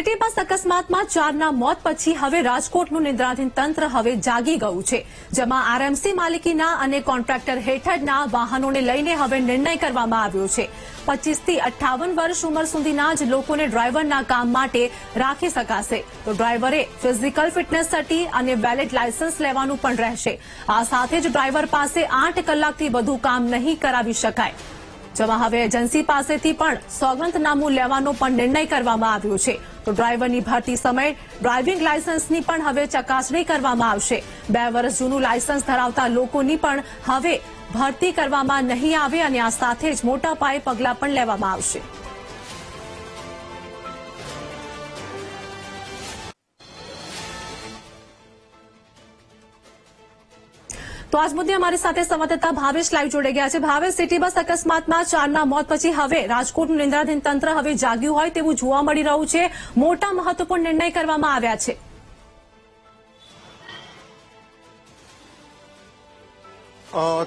City અકસ્માતમાં ચારના મોત પછી હવે રાજકોટનું નિદ્રાધીન તંત્ર હવે જાગી ગયું છે, જેમાં આરએમસી માલિકીના અને કોન્ટ્રાક્ટર હેઠળના વાહનોને લઈને હવે નિર્ણય કરવામાં આવ્યો છે. પચીસથી અઠ્ઠાવન વર્ષ ઉંમર સુધીના જ લોકોને ડ્રાઈવરના કામ માટે રાખી શકાશે. તો ડ્રાઈવરે ફિઝિકલ ફિટનેસ સર્ટી અને વેલિડ લાયસન્સ લેવાનું પણ રહેશે. આ સાથે જ ડ્રાઈવર પાસે આઠ કલાકથી વધુ કામ નહીં કરાવી શકાય. જેમાં હવે એજન્સી પાસેથી પણ સોગંદનામું લેવાનો પણ નિર્ણય કરવામાં આવ્યો છે. તો ડ્રાઈવરની ભરતી સમયે ડ્રાઇવિંગ લાયસન્સની પણ હવે ચકાસણી કરવામાં આવશે. બે વર્ષ જૂનું લાયસન્સ ધરાવતા લોકોની પણ હવે ભરતી કરવામાં નહીં આવે અને આ સાથે જ મોટા પાયે પગલાં પણ લેવામાં આવશે. તો આજ મુદ્દે અમારી સાથે સંવાદદાતા ભાવેશ લાઈવ જોડાઈ ગયા છે. ભાવેશ, સિટી બસ અકસ્માતમાં ચારના મોત પછી હવે રાજકોટનું નિંદ્રાધીન તંત્ર હવે જાગ્યું હોય તેવું જોવા મળી રહ્યું છે. મોટા મહત્વપૂર્ણ નિર્ણય કરવામાં આવ્યા છે.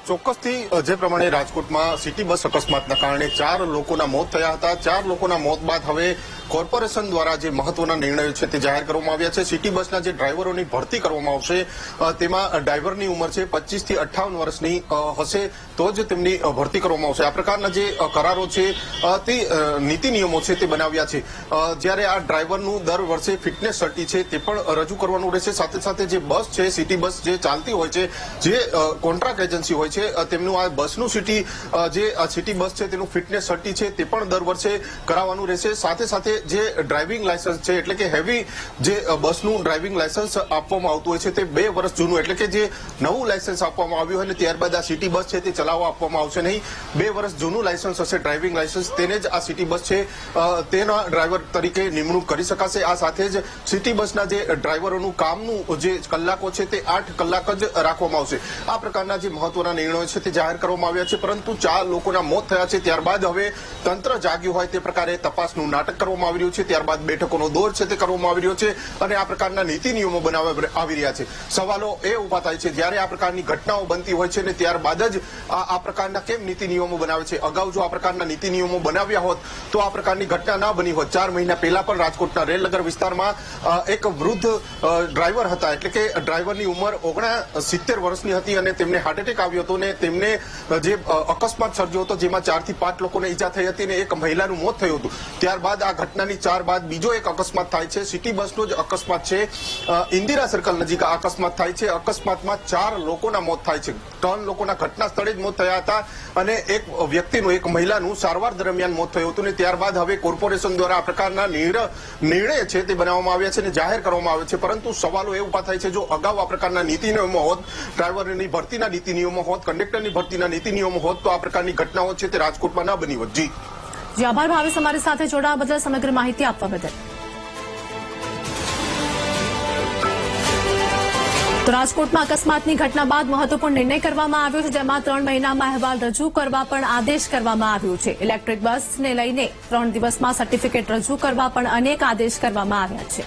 ચોક્કસથી જે પ્રમાણે રાજકોટમાં સિટી બસ અકસ્માતના કારણે ચાર લોકોના મોત થયા હતા. ચાર લોકોના મોત બાદ હવે કોર્પોરેશન દ્વારા જે મહત્વના નિર્ણયો છે તે જાહેર કરવામાં આવ્યા છે. સિટી બસના જે ડ્રાઈવરોની ભરતી કરવામાં આવશે તેમાં ડ્રાઈવરની ઉંમર છે પચીસથી અઠ્ઠાવન વર્ષની હશે તો જ તેમની ભરતી કરવામાં આવશે. આ પ્રકારના જે કરારો છે તે નીતિ નિયમો છે તે બનાવ્યા છે. જ્યારે આ ડ્રાઈવરનું દર વર્ષે ફિટનેસ સર્ટી છે તે પણ રજૂ કરવાનું રહેશે. સાથે સાથે જે બસ છે, સિટી બસ જે ચાલતી હોય છે, જે કોન્ટ્રાક્ટ એજન્સી હોય છે તેમનું આ બસનું સિટી જે સિટી બસ છે તેનું ફિટનેસ સર્ટી છે તે પણ દર વર્ષે કરાવવાનું રહેશે. સાથે સાથે જે ડ્રાઇવિંગ લાયસન્સ છે, એટલે કે હેવી જે બસનું ડ્રાઇવિંગ લાયસન્સ આપવામાં આવતું હોય છે, તે બે વર્ષ જૂનું, એટલે કે જે નવું લાયસન્સ આપવામાં આવ્યું હોય અને ત્યારબાદ આ સિટી બસ છે તે ચલાવવા આપવામાં આવશે નહીં. બે વર્ષ જૂનું લાયસન્સ હશે ડ્રાઇવિંગ લાયસન્સ તેને જ આ સિટી બસ છે તેના ડ્રાઈવર તરીકે નિમણૂક કરી શકાશે. આ સાથે જ સિટી બસના જે ડ્રાઈવરોનું કામનું જે કલાકો છે, તે આઠ કલાક જ રાખવામાં આવશે. આ પ્રકારના જે મહત્વના નિર્ણયો છે, તે જાહેર કરવામાં આવ્યા છે, પરંતુ ચાર લોકોના મોત થયા છે. ત્યારબાદ હવે તંત્ર જાગ્યું હોય તે પ્રકારે તપાસનું નાટક કરવામાં આવી રહ્યું છે. ત્યારબાદ બેઠકોનો દોર છે તે કરવામાં આવી રહ્યો છે અને આ પ્રકારના નીતિ નિયમો બનાવવા આવી રહ્યા છે. સવાલો એ ઊભા થાય છે, જ્યારે આ પ્રકારની ઘટનાઓ બનતી હોય છે ને ત્યારબાદ જ આ પ્રકારના કેમ નીતિ નિયમો બનાવે છે? અગાઉ જો આ પ્રકારના નીતિ નિયમો બનાવ્યા હોત, તો આ પ્રકારની ઘટના ના બની હોત. ચાર મહિના પહેલા પણ રાજકોટના રેલનગર વિસ્તારમાં એક વૃદ્ધ ડ્રાઈવર હતા. એટલે કે ડ્રાઈવરની ઉંમર ઓગણા સિત્તેર વર્ષની હતી અને તેમને હાર્ટ એટેક આવ્યો હતો ને તેમને જે અકસ્માત સર્જ્યો હતો, જેમાં ચારથી પાંચ લોકોને ઈજા થઈ હતી અને એક મહિલાનું મોત થયું હતું. ત્યારબાદ આ ઘટનાની ચાર બાદ બીજો એક અકસ્માત થાય છે. સિટી બસનો જ અકસ્માત છે. ઇન્દિરા સર્કલ નજીક આ અકસ્માત થાય છે. અકસ્માતમાં ચાર લોકોના મોત થાય છે. ત્રણ લોકોના ઘટના સ્થળે જ મોત થયા હતા અને એક વ્યક્તિનું, એક મહિલાનું સારવાર દરમિયાન મોત થયું હતું ને ત્યારબાદ હવે કોર્પોરેશન દ્વારા આ પ્રકારના નિર્ણય છે તે બનાવવામાં આવ્યા છે અને જાહેર કરવામાં આવે છે. પરંતુ સવાલો એ ઊભા થાય છે, જો અગાઉ આ પ્રકારના નીતિ નિયમો હોત, ડ્રાઈવરની ભરતીના નીતિ નિયમો હોત, કંડક્ટરની ભરતીના નીતિ નિયમો હોત, તો આ પ્રકારની ઘટનાઓ છે તે રાજકોટમાં ન બની હોત. જી. જી, આભાર. ભાવેશ અમારી સાથે જોડાવા બદલ સમગ્ર માહિતી આપવા બદલ. તો રાજકોટમાં અકસ્માતની ઘટના બાદ મહત્વપૂર્ણ નિર્ણય કરવામાં આવ્યો છે, જેમાં ત્રણ મહિનામાં અહેવાલ રજૂ કરવા પણ આદેશ કરવામાં આવ્યો છે. ઇલેક્ટ્રિક બસને લઈને ત્રણ દિવસમાં સર્ટિફિકેટ રજૂ કરવા પણ અનેક આદેશ કરવામાં આવ્યા છે.